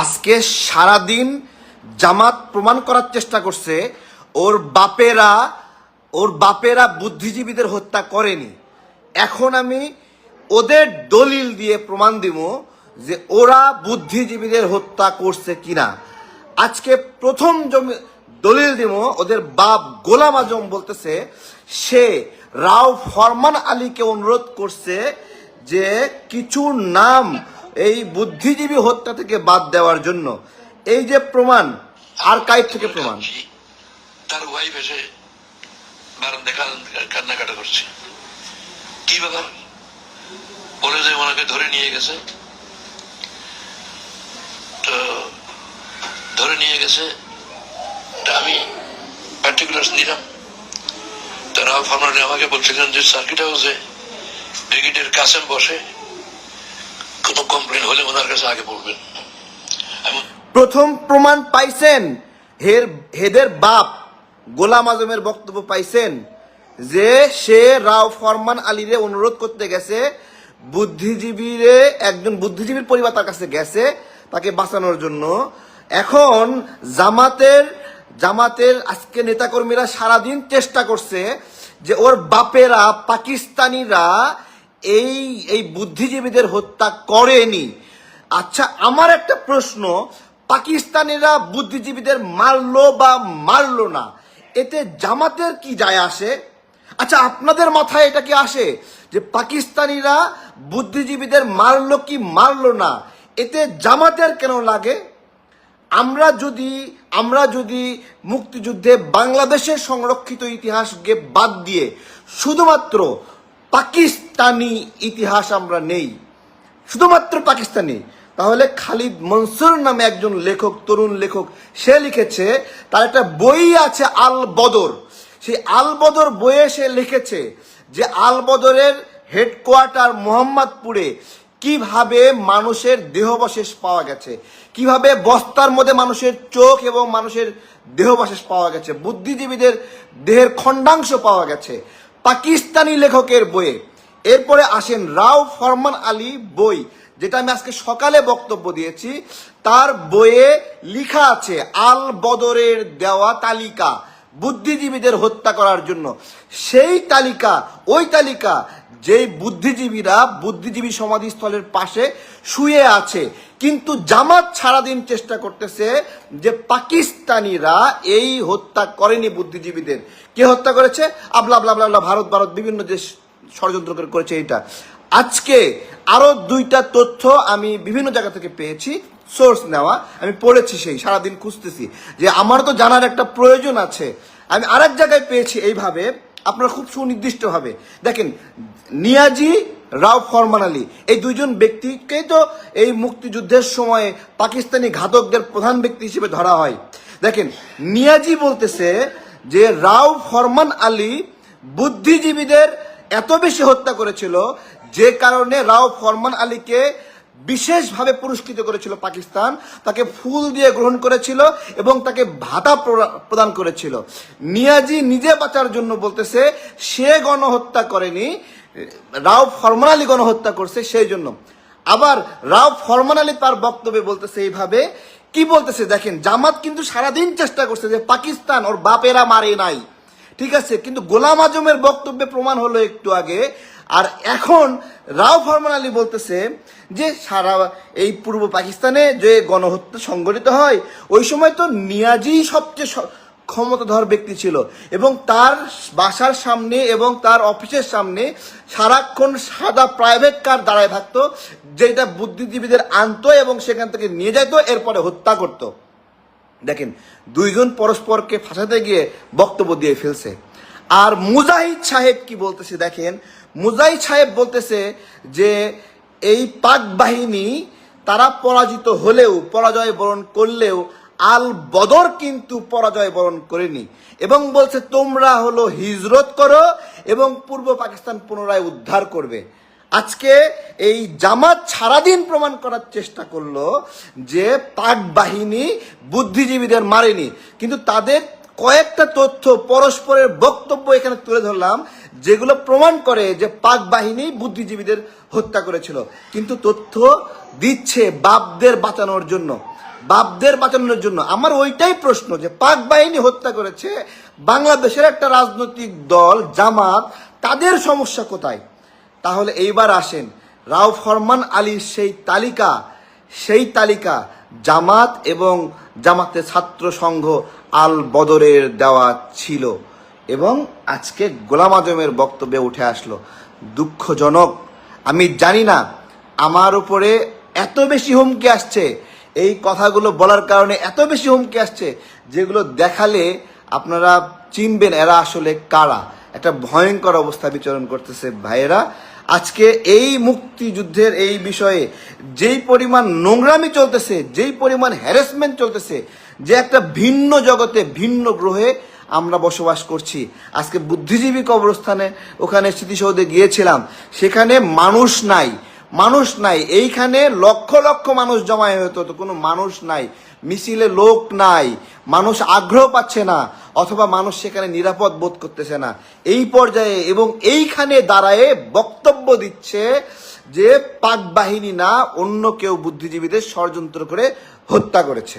আজকে সারাদিন জামাত প্রমাণ করার চেষ্টা করছে, ওর বাপেরা ওর বাপেরা বুদ্ধিজীবীদের হত্যা করেনি। এখন আমি ওদের দলিল দিয়ে প্রমাণ দিব যে ওরা বুদ্ধিজীবীদের হত্যা করছে কিনা। আজকে প্রথম জমি দলিল দিব, ওদের বাপ গোলাম আজম বলতেছে, সে রাও ফরমান আলীকে অনুরোধ করছে যে কিছু নাম এই বুদ্ধিজীবী হত্যা থেকে বাদ দেওয়ার জন্য। এই যে প্রমাণ, আর কাইট থেকে প্রমাণ? তার ওয়াইফ এসে বারান্দা কান্নাকাটা করছে। কি ব্যাপার? বলে যে ওনাকে ধরে নিয়ে গেছে। তো ধরে নিয়ে গেছে আমি পার্টিকুলার নিলাম। তারা ফার্মারে আমাকে বলছিলেন যে সার্কিট হাউসে ব্রিগেডিয়ার কাসেম বসে প্রথম প্রমাণ পাইছেন, হের হেদের বাপ গোলাম আজমের বক্তব্য পাইছেন যে সে রাও ফরমান আলীরে অনুরোধ করতে গেছে, বুদ্ধিজীবীরে একজন বুদ্ধিজীবীর পরিবার তার কাছে গেছে তাকে বাঁচানোর জন্য। এখন জামাতের জামাতের আজকে নেতাকর্মীরা সারাদিন চেষ্টা করছে যে ওর বাপেরা, পাকিস্তানিরা এই এই বুদ্ধিজীবীদের হত্যা করেনি। আচ্ছা আমার একটা প্রশ্ন, পাকিস্তানিরা বুদ্ধিজীবীদের মারলো বা মারলো না, এতে জামাতের কি যায় আসে? আচ্ছা আপনাদের মাথায় এটা কি আসে যে পাকিস্তানিরা বুদ্ধিজীবীদের মারলো কি মারলো না, এতে জামাতের কেন লাগে? আমরা যদি আমরা যদি মুক্তিযুদ্ধে বাংলাদেশের সংরক্ষিত ইতিহাসকে বাদ দিয়ে শুধুমাত্র পাকিস্তানি ইতিহাস আমরা নেই, শুধুমাত্র পাকিস্তানি। তাহলে খালিদ মনসুর নামে একজন লেখক, তরুণ লেখক, সে লিখেছে, তার একটা বই আছে আল বদর সেই আল বদর বইয়ে সে লিখেছে যে আল বদরের হেডকোয়ার্টার মোহাম্মদপুরে কীভাবে মানুষের দেহবশেষ পাওয়া গেছে, কীভাবে বস্তার মধ্যে মানুষের চোখ এবং মানুষের দেহবশেষ পাওয়া গেছে, বুদ্ধিজীবীদের দেহের খণ্ডাংশ পাওয়া গেছে পাকিস্তানি লেখকের বইয়ে। এরপরে আসেন রাও ফরমান আলী বই, যেটা আমি আজকে সকালে বক্তব্য দিয়েছি। তার বইয়ে লিখা আছে, আল বদরের দেওয়া তালিকা। বুদ্ধিজীবীদের হত্যা করার জন্য। সেই তালিকা, ওই তালিকা যেই বুদ্ধিজীবীরা বুদ্ধিজীবী সমাধিস্থলের পাশে শুয়ে আছে। কিন্তু জামাত সারাদিন চেষ্টা করতেছে যে পাকিস্তানিরা এই হত্যা করেনি বুদ্ধিজীবীদের। কে হত্যা করেছে? আবলা আবলা আবলা ভারত ভারত, বিভিন্ন দেশ ষড়যন্ত্র করেছে এটা আজকে আরও দুইটা তথ্য আমি বিভিন্ন জায়গা থেকে পেয়েছি সোর্স নেওয়া, আমি পড়েছি সেই, সারাদিন খুঁজতেছি। যে আমার তো জানার একটা প্রয়োজন আছে। আমি আরেক জায়গায় পেয়েছি এইভাবে, আপনারা খুব সুনির্দিষ্টভাবে। দেখেন, নিয়াজি, রাও ফরমান আলী, এই দুইজন ব্যক্তিকে তো এই মুক্তিযুদ্ধের সময়ে পাকিস্তানি ঘাতকদের প্রধান ব্যক্তি হিসেবে ধরা হয়। দেখেন, নিয়াজি বলতেছে যে রাও ফরমান আলী বুদ্ধিজীবীদের এত বেশি হত্যা করেছিল যে কারণে রাও ফরমান আলীকে বিশেষভাবে পুরস্কৃত করেছিল পাকিস্তান, তাকে ফুল দিয়ে গ্রহণ করেছিল এবং তাকে ভাতা প্র- প্রদান করেছিল। নিয়াজি নিজে বাঁচার জন্য বলতেছে, সে গণহত্যা করেনি রাও ফরমান আলী গণহত্যা করছে সেই জন্য। আবার রাও ফরমান আলী তার বক্তব্যে বলতেছে এইভাবে, কি বলতেছে দেখেন, জামাত কিন্তু সারাদিন চেষ্টা করছে যে পাকিস্তান ওর বাপেরা মারে নাই। ঠিক আছে, কিন্তু গোলাম আজমের বক্তব্যে প্রমাণ হলো একটু আগে আর এখন রাও ফরমান আলী বলতেছে যে সারা এই পূর্ব পাকিস্তানে যে গণহত্যা সংগঠিত হয়, ওই সময় তো নিয়াজি সবচেয়ে ক্ষমতাধর ব্যক্তি ছিল এবং তার বাসার সামনে এবং তার অফিসের সামনে সারাক্ষণ সাদা প্রাইভেট কার দাঁড়ায় থাকতো যেটা বুদ্ধিজীবীদের আনতো এবং সেখান থেকে নিয়ে যেত এরপরে হত্যা করতো। দেখেন, দুইজন পরস্পরকে ফাঁসাতে গিয়ে বক্তব্য দিয়ে ফেলছে। আর মুজাহিদ সাহেব কি বলতেছে দেখেন? মুজাহিদ সাহেব বলতেছে যে এই পাক বাহিনী তারা পরাজিত হলেও, পরাজয় বরণ করলেও আল বদর কিন্তু পরাজয় বরণ করেনি। এবং বলছে, তোমরা হলো হিজরত করো এবং পূর্ব পাকিস্তান পুনরায় উদ্ধার করবে। আজকে এই জামাত সারাদিন প্রমাণ করার চেষ্টা করল যে পাক বাহিনী বুদ্ধিজীবীদের মারেনি। কিন্তু তাদের কয়েকটা তথ্য পরস্পরের বক্তব্য এখানে তুলে ধরলাম, যেগুলো প্রমাণ করে যে পাক বাহিনী বুদ্ধিজীবীদের হত্যা করেছিল। কিন্তু তথ্য দিচ্ছে বাপদের বাঁচানোর জন্য। বাপদের বাঁচানোর জন্য। আমার ওইটাই প্রশ্ন যে পাক বাহিনী হত্যা করেছে, বাংলাদেশের একটা রাজনৈতিক দল, জামাত, তাদের সমস্যা কোথায়? তাহলে এইবার আসেন রাও ফরমান আলীর সেই তালিকা সেই তালিকা জামাত এবং জামাতের ছাত্র সংঘ আল বদরের দেওয়া ছিল এবং আজকে গোলাম আজমের বক্তব্যে উঠে আসলো। দুঃখজনক। আমি জানি না, আমার উপরে এত বেশি হুমকি আসছে, এই কথাগুলো বলার কারণে এত বেশি হুমকি আসছে, যেগুলো দেখালে আপনারা চিনবেন এরা আসলে কারা। একটা ভয়ঙ্কর অবস্থা বিচরণ করতেছে ভাইয়েরা। আজকে এই মুক্তিযুদ্ধের এই বিষয়ে যেই পরিমাণ নোংরামি চলতেছে, যেই পরিমাণ হ্যারাসমেন্ট চলতেছে, যে একটা ভিন্ন জগতে, ভিন্ন গ্রহে আমরা বসবাস করছি। আজকে বুদ্ধিজীবী কবরস্থানে ওখানে স্মৃতিসৌধে গিয়েছিলাম। সেখানে মানুষ নাই মানুষ নাই। এইখানে লক্ষ লক্ষ মানুষ জমায়ে হতো, তো কোনো মানুষ নাই। মিছিলে লোক নাই, মানুষ আগ্রহ পাচ্ছে না। অথবা মানুষ সেখানে নিরাপদ বোধ করতেছে না। এই পর্যায়ে এবং এইখানে দাঁড়ায়ে বক্তব্য দিচ্ছে যে পাক বাহিনী না, অন্য কেউ বুদ্ধিজীবীদের ষড়যন্ত্র করে হত্যা করেছে।